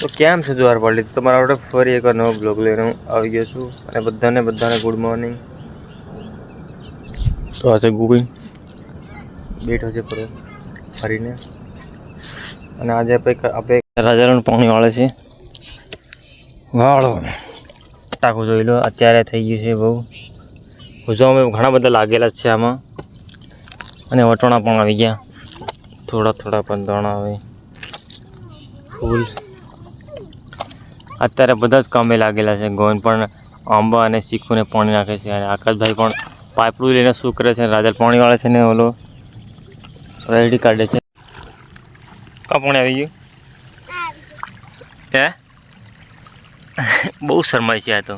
તો કેમ છે જુવાર પાર્ટી તો તમારા માટે ફરી એકવાર નવો બ્લોગ લઈને હું આવી ગયો છું. અને બધાને બધાને ગુડ મોર્નિંગ તો આ છે ગોવિંદ બેઠો છે પર ફરીને. અને આજે આપણે આપણે રાજાનું પાણી વાળે છે. વાળો. ટાંકો જોઈ લો અત્યારે થઈ ગયું છે બહુ. હજુ અમે ઘણા બધા લાગેલા જ છે આમાં. અને વટોણા પણ આવી ગયા. થોડા થોડા પણ દાણા આવે. ફૂલ. અત્યારે બધા જ કામે લાગેલા છે. ગોવિંદ પણ આંબા અને શીખુને પાણી નાખે છે અને આકાશભાઈ પણ પાઇપડું લઈને શું કરે છે રાજા પાણી વાળે છે ને ઓલો રેડી કાઢે છે. કા પાણી આવી ગયું? હે? બહુ શરમાય છે આ તો.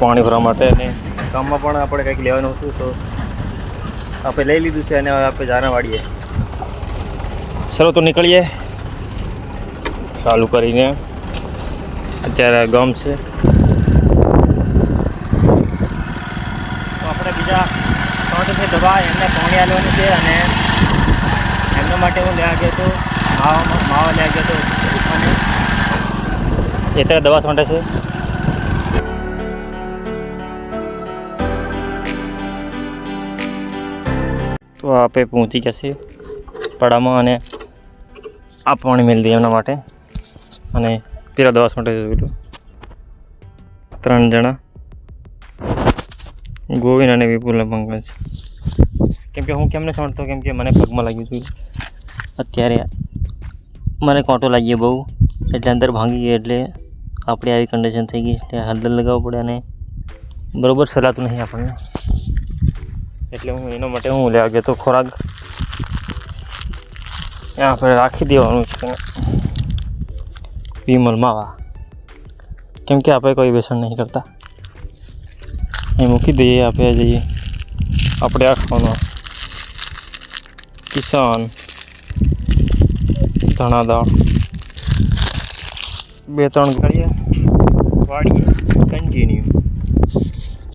પાણી ભરવા માટે અને કામમાં પણ આપણે કંઈક લેવાનું હતું તો આપણે લઈ લીધું છે અને આપણે જાના વાળીએ. ચલો તો નીકળીએ. ચાલુ કરીને અત્યારે ગમ છે. આપણે બીજા ત્રણ છે દવા એમને પાણી આલવાનું છે અને એમના માટે હું લેવા ગયો હતો માવા માવા લેવા ગયો હતો એ ત્યારે દવા છાંટે છે. તો આપણે પહોંચી ગયા છીએ પડામાં અને આ પાણી મેળ દઈએ એમના માટે. અને પેલા દવાસ માટે જોયું ત્રણ જણા. ગોવિંદ અને વિપુલ અને પંકજ કેમ કે હું કેમને સમજતો કેમ કે મને પગમાં લાગ્યું હતું અત્યારે મને કોંટો લાગ્યો બહુ. એટલે અંદર ભાંગી ગયો એટલે આપણે આવી કન્ડિશન થઈ ગઈ એટલે હળદર લગાવવું પડે અને બરોબર સલાતું નહીં આપણને. એટલે હું એના માટે હું લેવા ગયો તો ખોરાક. ત્યાં આપણે રાખી દેવાનું છે. વિમલ માવા. કેમ કે આપણે કોઈ વ્યસન નહીં કરતા. એ મૂકી દઈએ, આપણે જઈએ. આપણે આ કિસાન. ધણા દાળ. બે ત્રણ કરીએ વાડીએ. કન્ટિન્યુ